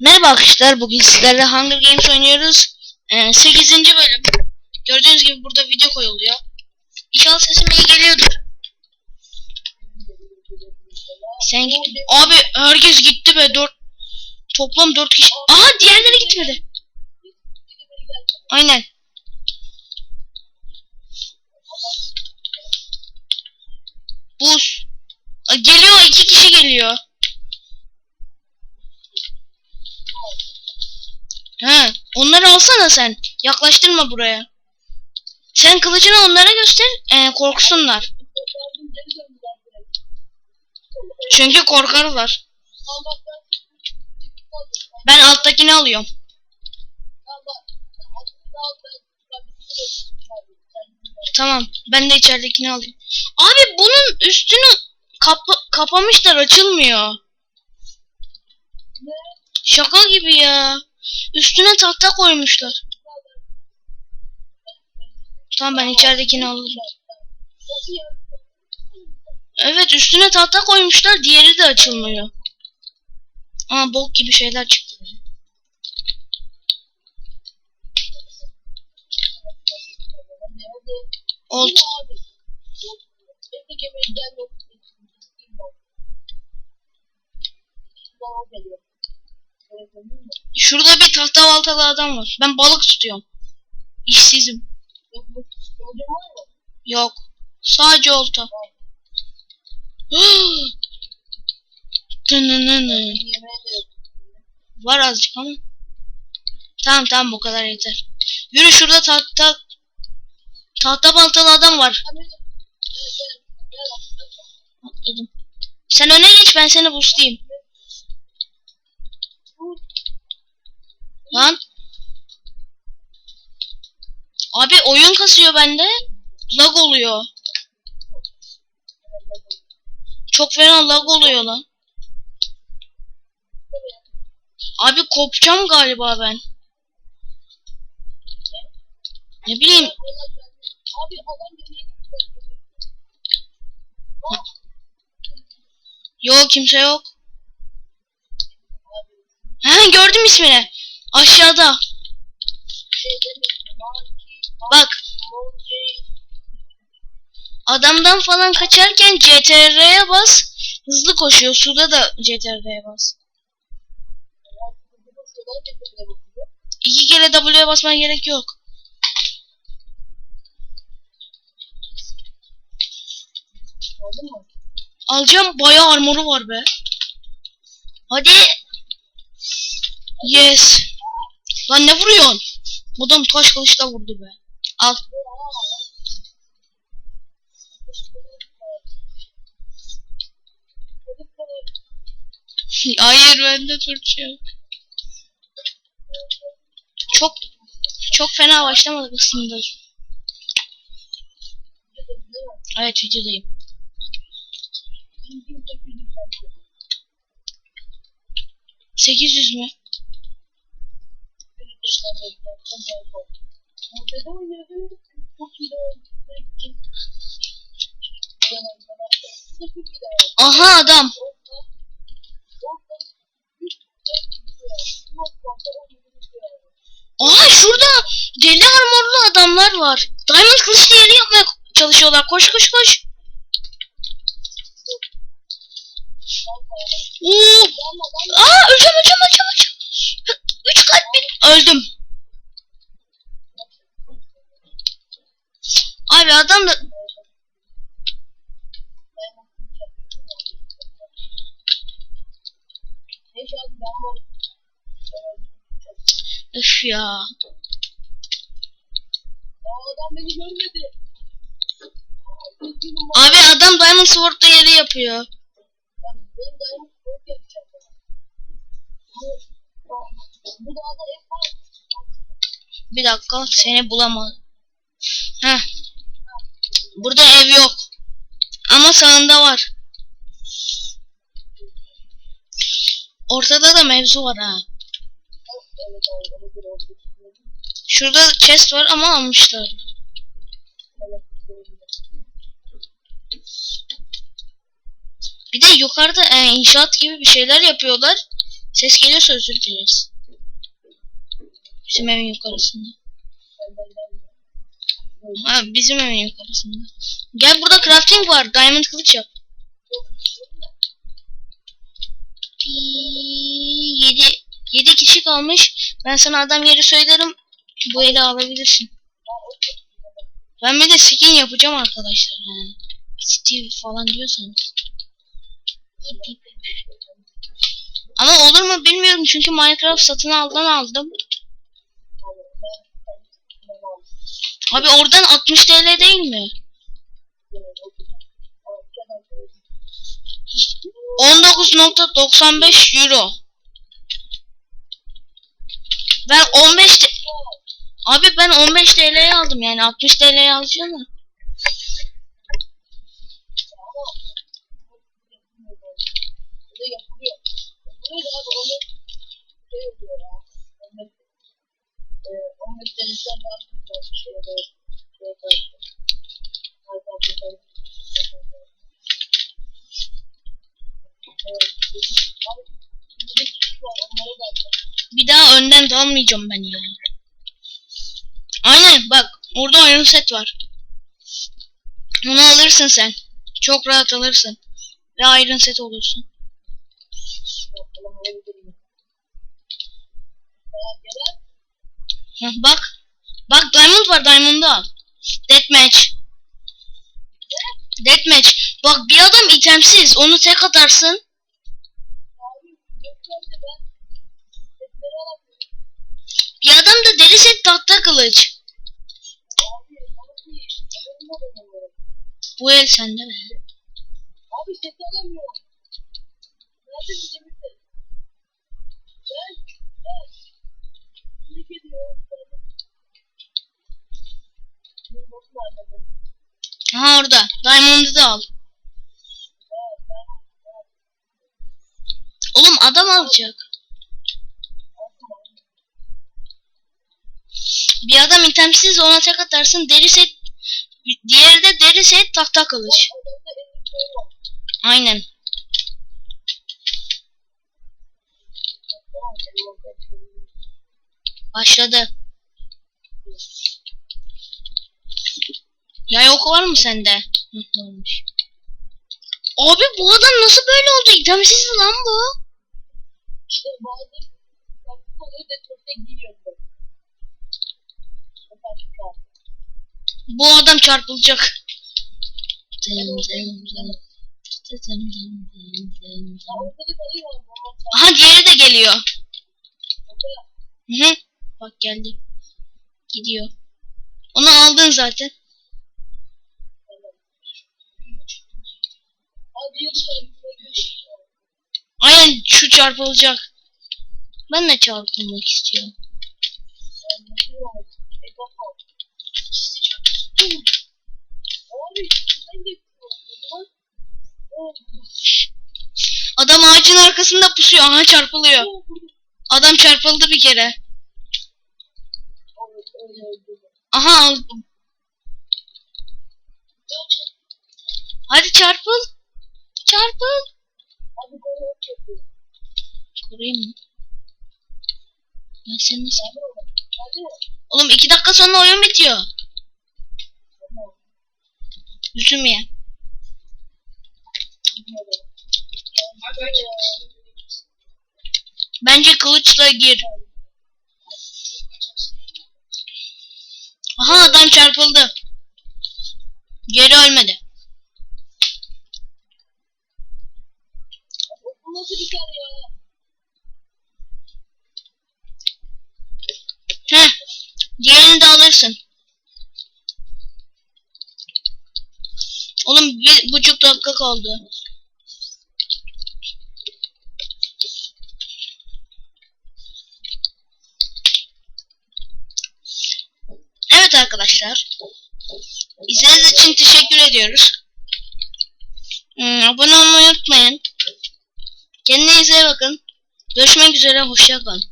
Merhaba arkadaşlar. Bugün sizlerle Hunger Games oynuyoruz. Ee, 8. bölüm. Gördüğünüz gibi burada video koyuluyor. İnşallah sesim iyi geliyordur. Sen git. Abi herkes gitti be. 4 Toplam 4 kişi. Aha diğerleri gitmedi. Aynen. Buz. Geliyor iki kişi geliyor. He, onları alsana sen. Yaklaştırma buraya. Sen kılıcını onlara göster, ee, korksunlar. Çünkü korkarlar. Ben alttakini alıyorum. Tamam, ben de içeridekini alayım. Abi bunun üstünü kapa- kapamışlar, açılmıyor. Şaka gibi ya. Üstüne tahta koymuşlar. Tamam ben içeridekini alırım. Evet üstüne tahta koymuşlar diğeri de açılmıyor. Aa bok gibi şeyler çıktı. Oldu. Şurada bir tahta baltalı adam var. Ben balık tutuyorum. İşsizim. Yok. Sadece olta. Var azıcık ama. Tamam tamam bu kadar yeter. Yürü şurada tahta tahta baltalı adam var. Atladım. Sen öne geç ben seni boostlayayım. Lan. Abi oyun kasıyor bende. Lag oluyor. Çok fena lag oluyor lan. Abi kopacağım galiba ben. Ne bileyim. Yok kimse yok. He gördüm ismini. Aşağıda. Bak. Adamdan falan kaçarken CTR'ye bas. Hızlı koşuyor. Suda da CTR'ye bas. İki kere W'ye basmaya gerek yok. Alacağım bayağı armoru var be. Hadi. Yes. Lan ne vuruyorsun? Adam taş kılıçla vurdu be. Al. Hayır bende Türkçe yok. Çok çok fena başlamadık aslında. Evet videodayım. Sekiz yüz mü? Aha adam. Aha şurada deli armorlu adamlar var. Diamond kılıçlı yeri yapmaya çalışıyorlar. Koş koş koş. Oo. Aa öleceğim öleceğim öleceğim öleceğim. Üç kalp bir. Öldüm. Abi adam da... Üf ya. Adam beni görmedi. Abi adam Diamond Sword'da yeri yapıyor. Benim dayanıp korku yapacağım Bir dakika seni bulamadım. Heh. Burada ev yok. Ama sağında var. Ortada da mevzu var ha. Şurada chest var ama almışlar. Bir de yukarıda e, inşaat gibi bir şeyler yapıyorlar. Ses geliyorsa özür dileriz. Bizim evin yukarısında. Ha, bizim evin yukarısında. Gel burada crafting var. Diamond kılıç yap. 7 7 kişi kalmış. Ben sana adam yeri söylerim. Bu eli alabilirsin. Ben bir de skin yapacağım arkadaşlar. Steve falan diyorsanız. Ama olur mu bilmiyorum çünkü Minecraft satın aldan aldım. Abi oradan 60 TL değil mi? 19.95 euro. Ben 15 te- Abi ben 15 TL'ye aldım yani 60 TL'ye alacağım mı? Bir daha önden dalmayacağım ben ya. Aynen bak orada oyun set var. Onu alırsın sen. Çok rahat alırsın. Ve Iron set olursun. Bak. Bak Diamond var Diamond'ı al. Deathmatch. Deathmatch. Bak bir adam itemsiz. Onu tek atarsın. Bir adam da deri set tahta kılıç. Bu el sende mi? Abi ses alamıyorum ses? Gel, gel. Aha orada. Diamond'ı da al. Oğlum adam alacak. Bir adam itemsiz ona tek atarsın deri set. Diğeri de deri set tahta kılıç. Aynen. Başladı. Yay oku var mı sende? Abi bu adam nasıl böyle oldu? İtemsiz lan bu. İşte bazı. Mesela şu an. Bu adam çarpılacak. Ya Aha diğeri de geliyor. Hı hı. Bak geldi. Gidiyor. Onu aldın zaten. Aynen şu çarpılacak. Ben de çarpılmak istiyorum. Adam ağacın arkasında pusuyor. Aha çarpılıyor. Adam çarpıldı bir kere. Aha aldım. Hadi çarpıl. Çarpıl. Abi konuyu yapıyor. Koruyayım mı? Ben seni nasıl... Hadi. Oğlum iki dakika sonra oyun bitiyor. Üzüm ye. Bence kılıçla gir. Çarpıldı. Geri ölmedi. Nasıl bir kere ya? Heh. Diğerini de alırsın. Oğlum bir buçuk dakika kaldı. Arkadaşlar. İzlediğiniz için teşekkür ediyoruz. Hmm, abone olmayı unutmayın. Kendinize iyi bakın. Görüşmek üzere. Hoşça kalın.